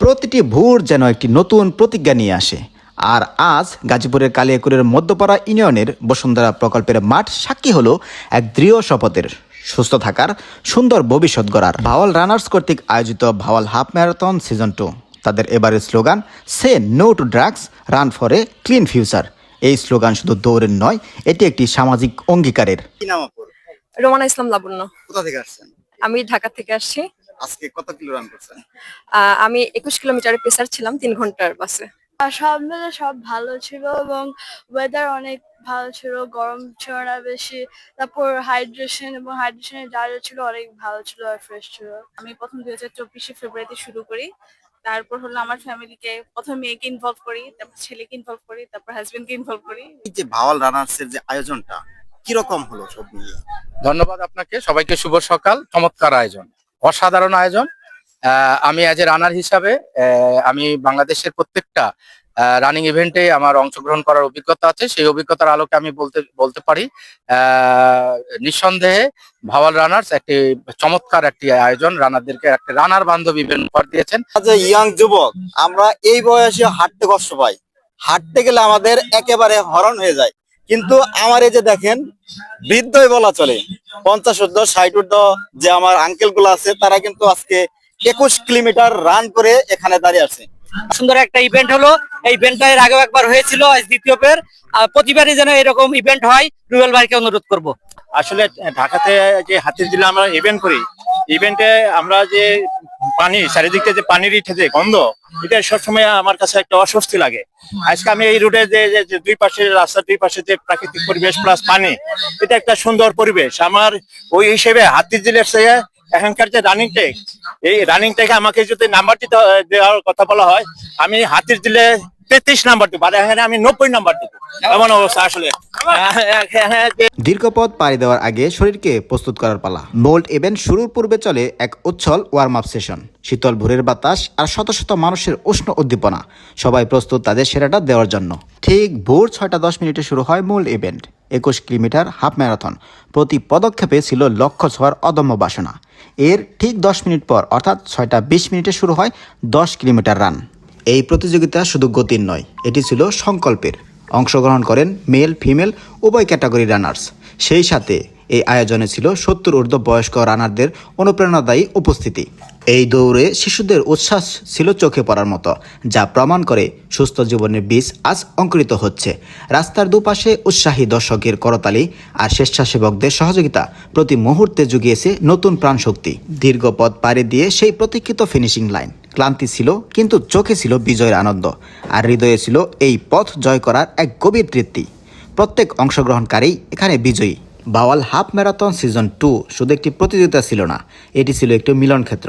প্রতিটি ভোর যেন একটি নতুন প্রতিজ্ঞা নিয়ে আসে। আর আজ গাজীপুরের কালিয়াকুরের মধ্যপাড়া ইউনিয়নের বসুন্ধরা প্রকল্পের মাঠ সাক্ষী হলো এক দৃঢ় শপথের। সুস্থ থাকার সুন্দর ভবিষ্যৎ গড়ার। ভাওয়াল রানার্স কর্তৃক আয়োজিত Bhawal half marathon season two. তাদের এবারের slogan say no to drugs run for a clean future. এই স্লোগান শুধু দৌড়ের নয় এটি একটি সামাজিক অঙ্গীকারের। রোমানা ইসলাম লাবণ্য। কোথা থেকে আসছেন? আমি ঢাকা থেকে আসছি। আজকে কত কিলো রান করছেন? আহ, আমি একুশ কিলোমিটারের পেসার ছিলাম তিন ঘণ্টার বাসে আর সব মিলে সব ভালো ছিল এবং ওয়েদার অনেক ভালো ছিল গরম ছিল না বেশি। তারপর হাইড্রেশন এবং হাইড্রেশনের জায়গা ছিল অনেক ভালো ছিল আর ফ্রেশ ছিল। আমি প্রথম দুই হাজার চব্বিশে ফেব্রুয়ারিতে শুরু করি। তারপর হলো আমার ফ্যামিলিকে প্রথম মেয়েকে ইনভলভ করি তারপর ছেলেকে ইনভলভ করি তারপর হাজবেন্ডকে ইনভলভ করি। এই যে ভাওয়াল রানার্স এর যে আয়োজনটা কীরকম হলো সব মিলিয়ে ধন্যবাদ আপনাকে। সবাইকে শুভ সকাল। চমৎকার আয়োজন। অসাধারণ আয়োজন। আমি অ্যাজ এ রানার হিসাবে আমি বাংলাদেশের প্রত্যেকটা রানিং ইভেন্টে আমার অংশগ্রহণ করার অভিজ্ঞতা আছে। সেই অভিজ্ঞতার আলোকে আমি বলতে বলতে পারি নিঃসন্দেহে ভাওয়াল রানার্স একটি চমৎকার একটি আয়োজন। রানারদেরকে একটা রানার বান্ধব ইভেন্ট উপহার দিয়েছেন। ইয়াং যুবক, আমরা এই বয়সে হাঁটতে কষ্ট পাই। হাঁটতে গেলে আমাদের একেবারে হরণ হয়ে যায়। কিন্তু আমার এই যে দেখেন বৃদ্ধই বলা চলে। পঞ্চাশ ঊর্ধ্ব ষাট ঊর্ধ্ব যে আমার আঙ্কেলগুলো আছে তারা কিন্তু আজকে একুশ কিলোমিটার রান করে এখানে দাঁড়িয়ে আছে। সুন্দর একটা ইভেন্ট হলো। এই ইভেন্টটা এর আগেও একবার হয়েছিল আজ দ্বিতীয় পের আর প্রতিবারই যেন এরকম ইভেন্ট হয় রুবেল ভাইকে অনুরোধ করব। আসলে ঢাকাতে যে হাতির দিলে আমরা ইভেন্ট করি ইভেন্টে আমরা যে পানি চারিদিকটা যে পানির ইঠে যে গন্ধ এটা সবসময় আমার কাছে একটা অস্বস্তি লাগে। আজকে আমি এই রুটে যে দুই পাশে, রাস্তার দুই পাশে যে প্রাকৃতিক পরিবেশ প্লাস পানি, এটা একটা সুন্দর পরিবেশ। আমার ওই হিসেবে হাতি জেলের চেয়ে এখনকার যে রানিং টেক এই রানিং টেকে আমাকে যদি নাম্বার দিতে, দেওয়ার কথা বলা হয়, আমি হাতির দিলে তেত্রিশ নাম্বার আর এখানে আমি নব্বই নাম্বার এমন অবস্থা আসলে। দীর্ঘ পথ পাড়ি দেওয়ার আগে শরীরকে প্রস্তুত করার পালা। বোল্ট ইভেন্ট শুরুর পূর্বে চলে এক উচ্ছল ওয়ার্ম আপ সেশন শীতল ভোরের বাতাস আর শত শত মানুষের উষ্ণ উদ্দীপনা। সবাই প্রস্তুত তাদের সেরাটা দেওয়ার জন্য। ঠিক ভোর ছয়টা দশ মিনিটে শুরু হয় মূল ইভেন্ট। একুশ কিলোমিটার হাফ ম্যারাথন। প্রতি পদক্ষেপে ছিল লক্ষ্য ছোঁয়ার অদম্য বাসনা। এর ঠিক দশ মিনিট পর, অর্থাৎ ছয়টা বিশ মিনিটে শুরু হয় দশ কিলোমিটার রান। এই প্রতিযোগিতা শুধু গতির নয়, এটি ছিল সংকল্পের। অংশগ্রহণ করেন মেল, ফিমেল, উভয় ক্যাটাগরি রানার্স। সেই সাথে এই আয়োজনে ছিল সত্তর ঊর্ধ্ব বয়স্ক রানারদের অনুপ্রেরণাদায়ী উপস্থিতি। এই দৌড়ে শিশুদের উচ্ছ্বাস ছিল চোখে পড়ার মতো, যা প্রমাণ করে সুস্থ জীবনের বীজ আজ অঙ্কুরিত হচ্ছে। রাস্তার দুপাশে উৎসাহী দর্শকের করতালি আর স্বেচ্ছাসেবকদের সহযোগিতা প্রতি মুহূর্তে জুগিয়েছে নতুন প্রাণশক্তি। দীর্ঘ পথ পাড়ি দিয়ে সেই প্রতীক্ষিত ফিনিশিং লাইন। ক্লান্তি ছিল, কিন্তু চোখে ছিল বিজয়ের আনন্দ, আর হৃদয়ে ছিল এই পথ জয় করার এক গভীর তৃপ্তি। প্রত্যেক অংশগ্রহণকারী এখানে বিজয়ী। Bhawal half marathon season two শুধু একটি প্রতিযোগিতা ছিল না এটি ছিল একটি মিলন ক্ষেত্র।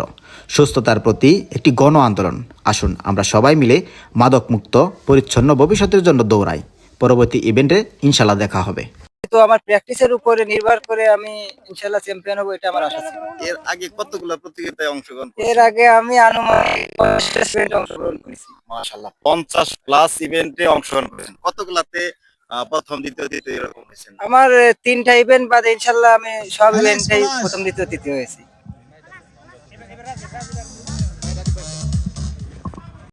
সুস্থতার প্রতি একটি গণ আন্দোলন। আসুন আমরা সবাই মিলে মাদকমুক্ত পরিচ্ছন্ন ভবিষ্যতের জন্য দৌড়াই। পরবর্তী ইভেন্টে ইনশাল্লাহ দেখা হবে। তো আমার প্র্যাকটিসের উপরে নির্ভর করে আমি ইনশাল্লাহ চ্যাম্পিয়ন হব এটা আমার আশা ছিল। এর আগে কতগুলো প্রতিযোগিতায় অংশগ্রহণ এর আগে আমি আনুমানিক পঞ্চাশ event অংশগ্রহণ করেছি। মাশাল্লাহ পঞ্চাশ প্লাস ইভেন্টে অংশগ্রহণ করেছেন। কতগুলাতে প্রথম দ্বিতীয় তৃতীয় এরকম হয়েছে। আমার তিনটা ইভেন্ট বাদে ইনশাল্লাহ আমি সব ইভেন্টেই প্রথম দ্বিতীয় তৃতীয় হয়েছি।